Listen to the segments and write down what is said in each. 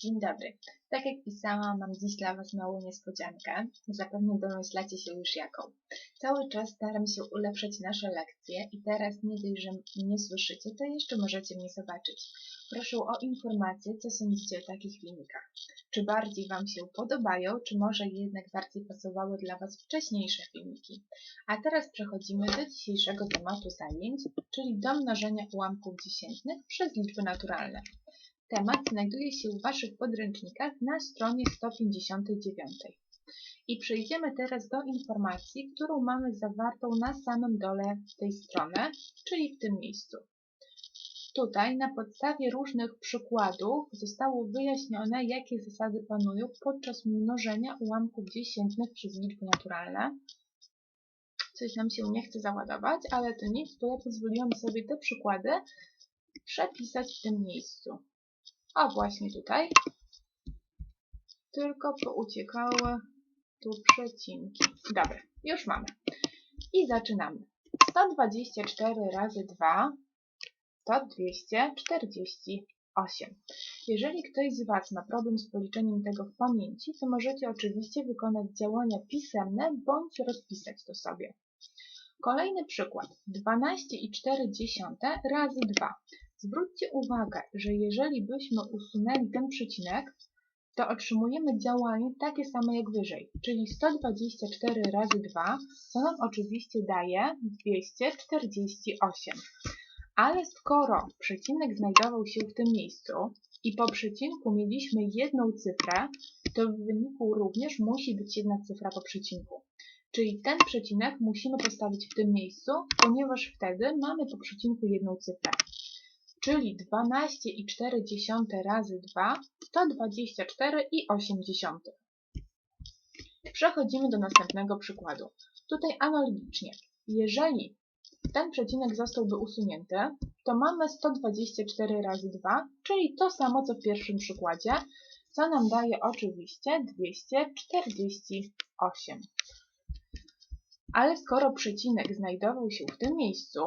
Dzień dobry. Tak jak pisałam, mam dziś dla Was małą niespodziankę. Zapewne domyślacie się już jaką. Cały czas staram się ulepszać nasze lekcje i teraz nie dość, że mnie słyszycie, to jeszcze możecie mnie zobaczyć. Proszę o informację, co sądzicie o takich filmikach. Czy bardziej Wam się podobają, czy może jednak bardziej pasowały dla Was wcześniejsze filmiki. A teraz przechodzimy do dzisiejszego tematu zajęć, czyli do mnożenia ułamków dziesiętnych przez liczby naturalne. Temat znajduje się w Waszych podręcznikach na stronie 159. I przejdziemy teraz do informacji, którą mamy zawartą na samym dole tej strony, czyli w tym miejscu. Tutaj na podstawie różnych przykładów zostało wyjaśnione, jakie zasady panują podczas mnożenia ułamków dziesiętnych przez liczby naturalne. Coś nam się nie chce załadować, ale to nic, bo ja pozwoliłam sobie te przykłady przepisać w tym miejscu. O, właśnie tutaj. Tylko pouciekały tu przecinki. Dobra, już mamy. I zaczynamy. 124 razy 2 to 248. Jeżeli ktoś z Was ma problem z policzeniem tego w pamięci, to możecie oczywiście wykonać działania pisemne bądź rozpisać to sobie. Kolejny przykład. 12,4 razy 2. Zwróćcie uwagę, że jeżeli byśmy usunęli ten przecinek, to otrzymujemy działanie takie same jak wyżej, czyli 124 razy 2, co nam oczywiście daje 248. Ale skoro przecinek znajdował się w tym miejscu i po przecinku mieliśmy jedną cyfrę, to w wyniku również musi być jedna cyfra po przecinku. Czyli ten przecinek musimy postawić w tym miejscu, ponieważ wtedy mamy po przecinku jedną cyfrę czyli 12,4 razy 2 to 24,8. Przechodzimy do następnego przykładu. Tutaj analogicznie, jeżeli ten przecinek zostałby usunięty, to mamy 124 razy 2, czyli to samo co w pierwszym przykładzie, co nam daje oczywiście 248. Ale skoro przecinek znajdował się w tym miejscu,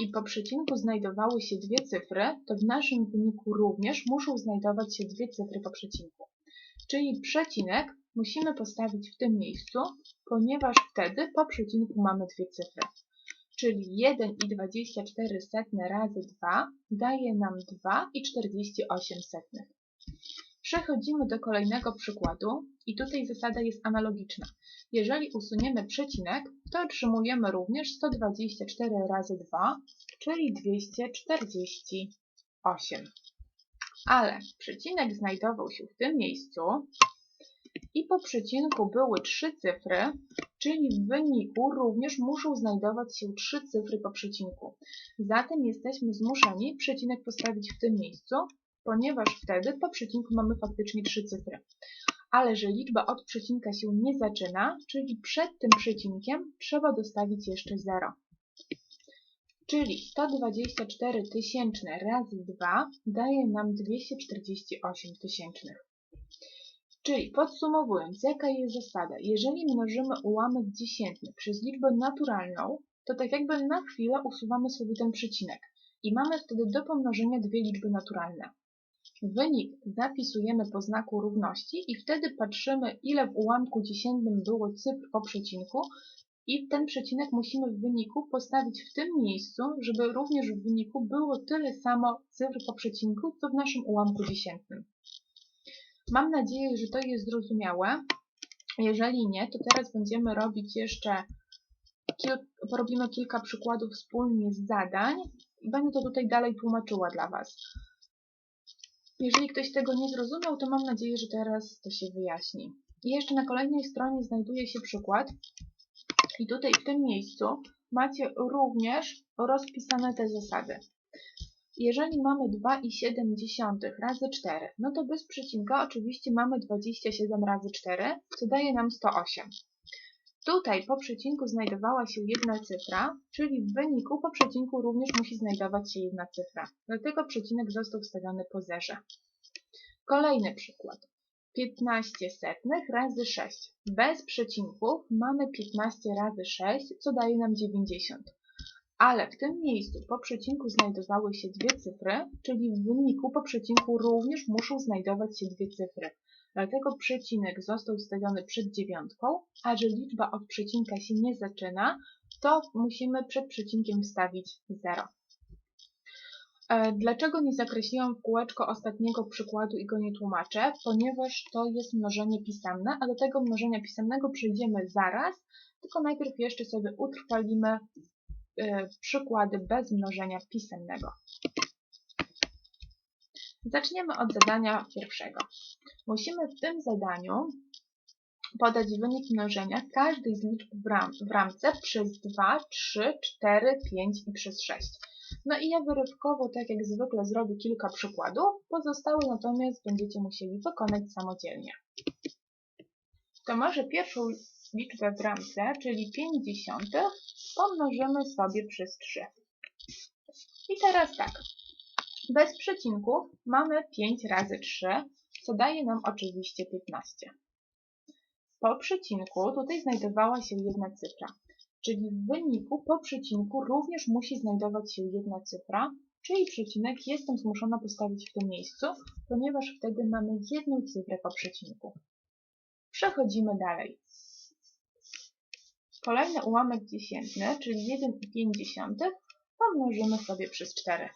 i po przecinku znajdowały się dwie cyfry, to w naszym wyniku również muszą znajdować się dwie cyfry po przecinku. Czyli przecinek musimy postawić w tym miejscu, ponieważ wtedy po przecinku mamy dwie cyfry. Czyli 1,24 razy 2 daje nam 2,48. Przechodzimy do kolejnego przykładu i tutaj zasada jest analogiczna. Jeżeli usuniemy przecinek, to otrzymujemy również 124 razy 2, czyli 248. Ale przecinek znajdował się w tym miejscu i po przecinku były trzy cyfry, czyli w wyniku również muszą znajdować się trzy cyfry po przecinku. Zatem jesteśmy zmuszeni przecinek postawić w tym miejscu, ponieważ wtedy po przecinku mamy faktycznie trzy cyfry. Ale że liczba od przecinka się nie zaczyna, czyli przed tym przecinkiem trzeba dostawić jeszcze 0. Czyli 124 tysięczne razy 2 daje nam 248 tysięcznych. Czyli podsumowując, jaka jest zasada? Jeżeli mnożymy ułamek dziesiętny przez liczbę naturalną, to tak jakby na chwilę usuwamy sobie ten przecinek i mamy wtedy do pomnożenia dwie liczby naturalne. Wynik zapisujemy po znaku równości i wtedy patrzymy, ile w ułamku dziesiętnym było cyfr po przecinku i ten przecinek musimy w wyniku postawić w tym miejscu, żeby również w wyniku było tyle samo cyfr po przecinku, co w naszym ułamku dziesiętnym. Mam nadzieję, że to jest zrozumiałe. Jeżeli nie, to teraz będziemy robić jeszcze kil porobimy kilka przykładów wspólnie z zadań będę to tutaj dalej tłumaczyła dla Was. Jeżeli ktoś tego nie zrozumiał, to mam nadzieję, że teraz to się wyjaśni. I jeszcze na kolejnej stronie znajduje się przykład. I tutaj w tym miejscu macie również rozpisane te zasady. Jeżeli mamy 2,7 razy 4, no to bez przecinka oczywiście mamy 27 razy 4, co daje nam 108. Tutaj po przecinku znajdowała się jedna cyfra, czyli w wyniku po przecinku również musi znajdować się jedna cyfra. Dlatego przecinek został wstawiony po zerze. Kolejny przykład. 15 setnych razy 6. Bez przecinków mamy 15 razy 6, co daje nam 90. ale w tym miejscu po przecinku znajdowały się dwie cyfry, czyli w wyniku po przecinku również muszą znajdować się dwie cyfry. Dlatego przecinek został ustawiony przed dziewiątką, a że liczba od przecinka się nie zaczyna, to musimy przed przecinkiem wstawić 0. E, dlaczego nie zakreśliłam w kółeczko ostatniego przykładu i go nie tłumaczę? Ponieważ to jest mnożenie pisemne, a do tego mnożenia pisemnego przejdziemy zaraz, tylko najpierw jeszcze sobie utrwalimy e, przykłady bez mnożenia pisemnego. Zaczniemy od zadania pierwszego. Musimy w tym zadaniu podać wynik mnożenia każdej z liczb w, ram w ramce przez 2, 3, 4, 5 i przez 6. No i ja wyrywkowo, tak jak zwykle, zrobię kilka przykładów, pozostałe natomiast będziecie musieli wykonać samodzielnie. To może pierwszą liczbę w ramce, czyli 50, pomnożymy sobie przez 3. I teraz tak, bez przecinków mamy 5 razy 3, co daje nam oczywiście 15. Po przecinku tutaj znajdowała się jedna cyfra, czyli w wyniku po przecinku również musi znajdować się jedna cyfra, czyli przecinek jestem zmuszona postawić w tym miejscu, ponieważ wtedy mamy jedną cyfrę po przecinku. Przechodzimy dalej. Kolejny ułamek dziesiętny, czyli 1,5 pomnożymy sobie przez 4.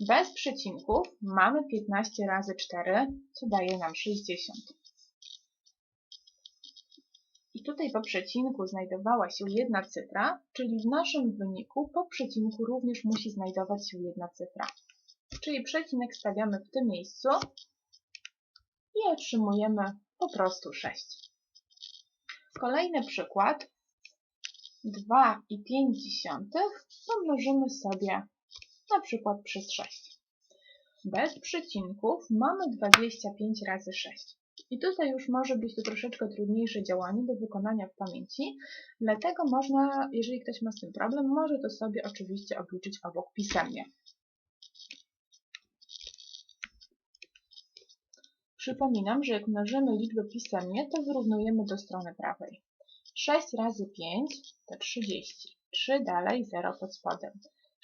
Bez przecinków mamy 15 razy 4, co daje nam 60. I tutaj po przecinku znajdowała się jedna cyfra, czyli w naszym wyniku po przecinku również musi znajdować się jedna cyfra. Czyli przecinek stawiamy w tym miejscu i otrzymujemy po prostu 6. Kolejny przykład. 2,5 pomnożymy sobie na przykład przez 6. Bez przecinków mamy 25 razy 6. I tutaj już może być to troszeczkę trudniejsze działanie do wykonania w pamięci, dlatego można, jeżeli ktoś ma z tym problem, może to sobie oczywiście obliczyć obok pisemnie. Przypominam, że jak mnożymy liczbę pisemnie, to wyrównujemy do strony prawej. 6 razy 5 to 30. 3 dalej, 0 pod spodem.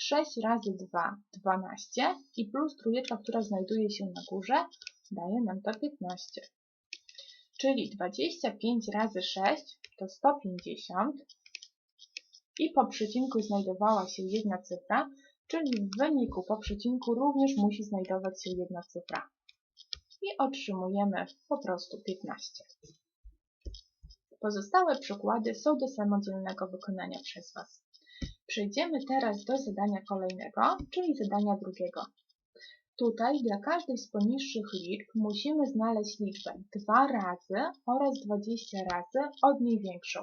6 razy 2, 12 i plus trójeczka, która znajduje się na górze, daje nam to 15. Czyli 25 razy 6 to 150 i po przecinku znajdowała się jedna cyfra, czyli w wyniku po przecinku również musi znajdować się jedna cyfra. I otrzymujemy po prostu 15. Pozostałe przykłady są do samodzielnego wykonania przez Was. Przejdziemy teraz do zadania kolejnego, czyli zadania drugiego. Tutaj dla każdej z poniższych liczb musimy znaleźć liczbę 2 razy oraz 20 razy od niej większą.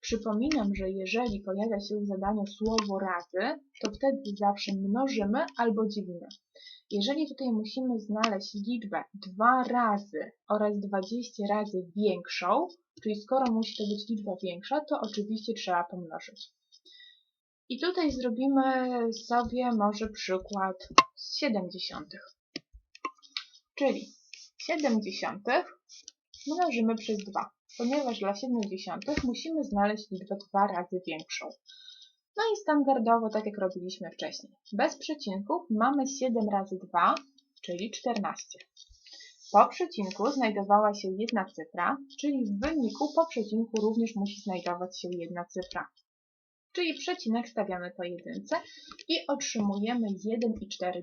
Przypominam, że jeżeli pojawia się w zadaniu słowo razy, to wtedy zawsze mnożymy albo dzielimy. Jeżeli tutaj musimy znaleźć liczbę 2 razy oraz 20 razy większą, czyli skoro musi to być liczba większa, to oczywiście trzeba pomnożyć. I tutaj zrobimy sobie może przykład z 70. Czyli 70 mnożymy przez 2, ponieważ dla 70 musimy znaleźć liczbę 2 razy większą. No i standardowo, tak jak robiliśmy wcześniej. Bez przecinków mamy 7 razy 2, czyli 14. Po przecinku znajdowała się jedna cyfra, czyli w wyniku po przecinku również musi znajdować się jedna cyfra czyli przecinek stawiamy po jedynce i otrzymujemy 1,4.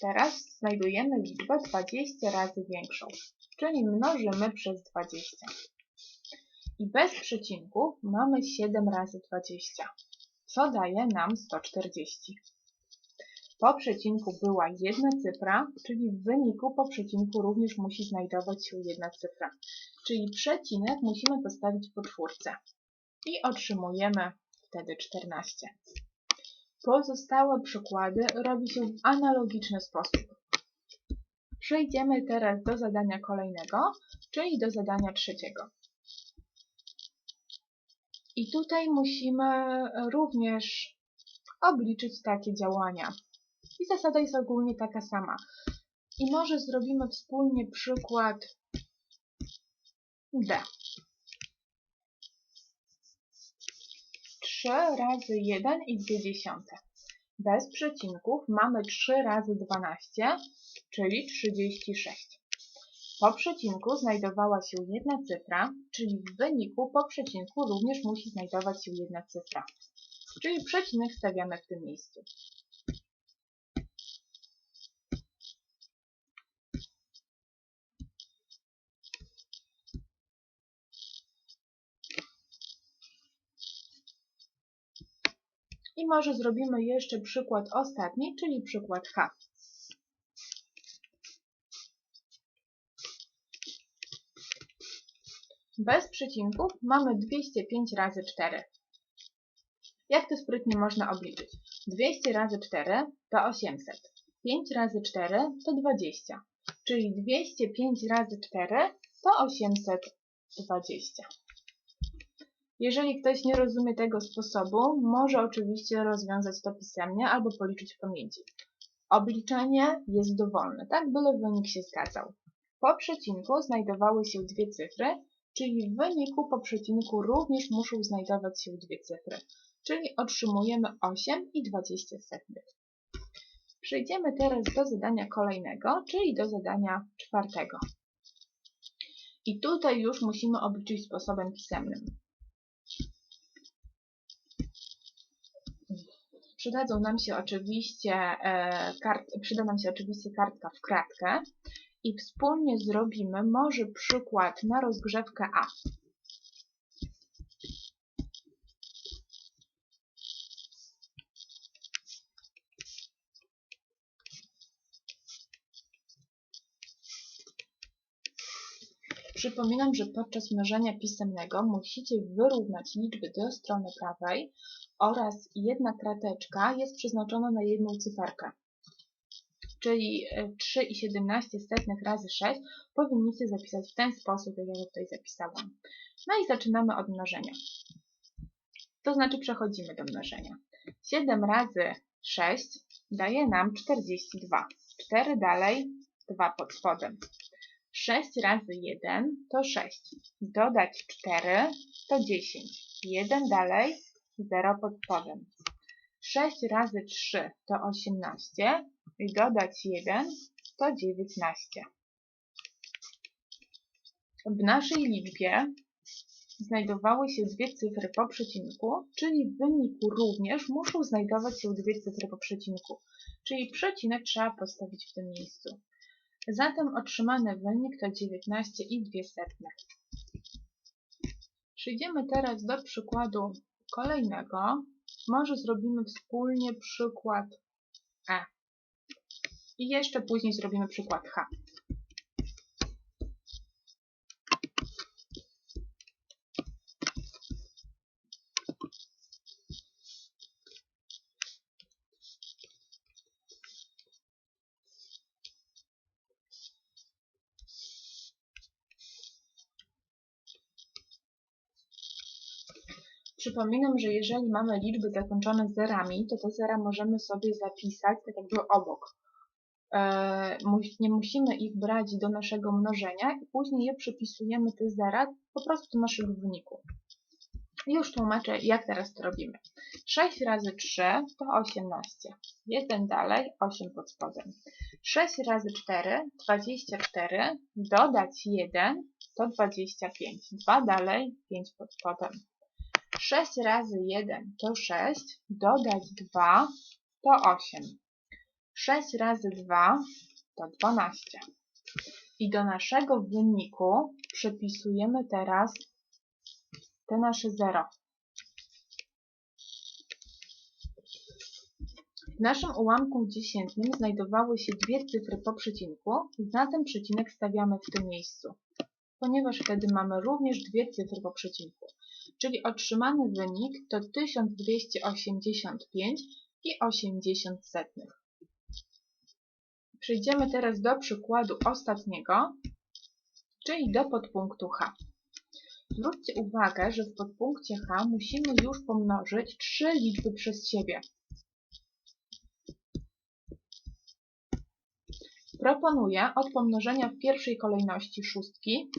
Teraz znajdujemy liczbę 20 razy większą, czyli mnożymy przez 20. I bez przecinków mamy 7 razy 20, co daje nam 140. Po przecinku była jedna cyfra, czyli w wyniku po przecinku również musi znajdować się jedna cyfra. Czyli przecinek musimy postawić po czwórce i otrzymujemy wtedy 14. Pozostałe przykłady robi się w analogiczny sposób. Przejdziemy teraz do zadania kolejnego, czyli do zadania trzeciego. I tutaj musimy również obliczyć takie działania. I zasada jest ogólnie taka sama. I może zrobimy wspólnie przykład D. 3 razy 1 i 2 dziesiąte. Bez przecinków mamy 3 razy 12, czyli 36. Po przecinku znajdowała się jedna cyfra, czyli w wyniku po przecinku również musi znajdować się jedna cyfra. Czyli przecinek stawiamy w tym miejscu. Może zrobimy jeszcze przykład ostatni, czyli przykład H. Bez przecinków mamy 205 razy 4. Jak to sprytnie można obliczyć? 200 razy 4 to 800. 5 razy 4 to 20. Czyli 205 razy 4 to 820. Jeżeli ktoś nie rozumie tego sposobu, może oczywiście rozwiązać to pisemnie albo policzyć w pamięci. Obliczenie jest dowolne, tak byle wynik się zgadzał. Po przecinku znajdowały się dwie cyfry, czyli w wyniku po przecinku również muszą znajdować się dwie cyfry, czyli otrzymujemy 8 i 20 setnych. Przejdziemy teraz do zadania kolejnego, czyli do zadania czwartego. I tutaj już musimy obliczyć sposobem pisemnym. Przydadzą nam się oczywiście, e, kart, przyda nam się oczywiście kartka w kratkę i wspólnie zrobimy może przykład na rozgrzewkę A. Przypominam, że podczas mnożenia pisemnego musicie wyrównać liczby do strony prawej oraz jedna krateczka jest przeznaczona na jedną cyferkę. Czyli 3,17 setnych razy 6 powinniście zapisać w ten sposób, jak ja tutaj zapisałam. No i zaczynamy od mnożenia. To znaczy przechodzimy do mnożenia. 7 razy 6 daje nam 42. 4 dalej, 2 pod spodem. 6 razy 1 to 6. Dodać 4 to 10. 1 dalej, 0 pod spodem. 6 razy 3 to 18 i dodać 1 to 19. W naszej liczbie znajdowały się dwie cyfry po przecinku, czyli w wyniku również muszą znajdować się dwie cyfry po przecinku, czyli przecinek trzeba postawić w tym miejscu. Zatem otrzymany wynik to 19 i 2 setne. Przejdziemy teraz do przykładu kolejnego. Może zrobimy wspólnie przykład E. I jeszcze później zrobimy przykład H. Przypominam, że jeżeli mamy liczby zakończone zerami, to te zera możemy sobie zapisać tak jakby obok. E, nie musimy ich brać do naszego mnożenia i później je przypisujemy te zera po prostu do naszego wyniku. Już tłumaczę, jak teraz to robimy. 6 razy 3 to 18. 1 dalej, 8 pod spodem. 6 razy 4, 24. Dodać 1 to 25. 2 dalej, 5 pod spodem. 6 razy 1 to 6, dodać 2 to 8. 6 razy 2 to 12. I do naszego wyniku przypisujemy teraz te nasze 0. W naszym ułamku dziesiętnym znajdowały się dwie cyfry po przecinku, zatem przecinek stawiamy w tym miejscu, ponieważ wtedy mamy również dwie cyfry po przecinku czyli otrzymany wynik to 1285 i 80 setnych. Przejdziemy teraz do przykładu ostatniego, czyli do podpunktu H. Zwróćcie uwagę, że w podpunkcie H musimy już pomnożyć trzy liczby przez siebie. Proponuję od pomnożenia w pierwszej kolejności szóstki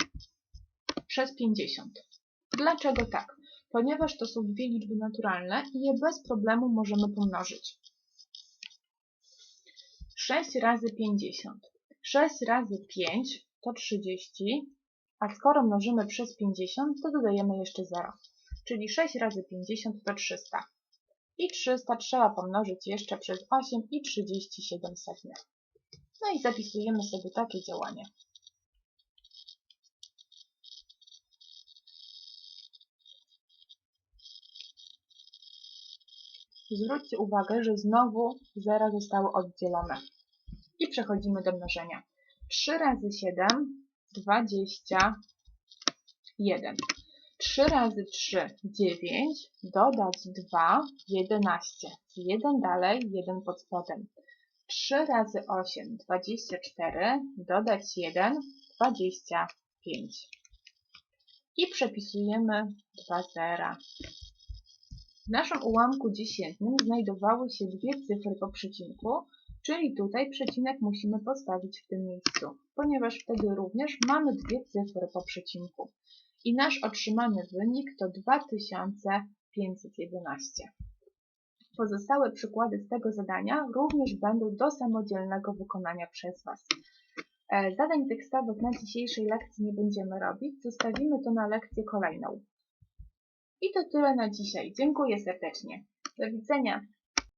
przez 50. Dlaczego tak? ponieważ to są dwie liczby naturalne i je bez problemu możemy pomnożyć. 6 razy 50. 6 razy 5 to 30, a skoro mnożymy przez 50, to dodajemy jeszcze 0. Czyli 6 razy 50 to 300. I 300 trzeba pomnożyć jeszcze przez 8 i 37 setnych. No i zapisujemy sobie takie działanie. Zwróćcie uwagę, że znowu zera zostały oddzielone. I przechodzimy do mnożenia. 3 razy 7, 21. 3 razy 3, 9, dodać 2, 11. 1 dalej, 1 pod spodem. 3 razy 8, 24, dodać 1, 25. I przepisujemy 2 zera. W naszym ułamku dziesiętnym znajdowały się dwie cyfry po przecinku, czyli tutaj przecinek musimy postawić w tym miejscu, ponieważ wtedy również mamy dwie cyfry po przecinku. I nasz otrzymany wynik to 2511. Pozostałe przykłady z tego zadania również będą do samodzielnego wykonania przez Was. E, zadań tekstowych na dzisiejszej lekcji nie będziemy robić, zostawimy to na lekcję kolejną. I to tyle na dzisiaj. Dziękuję serdecznie. Do widzenia.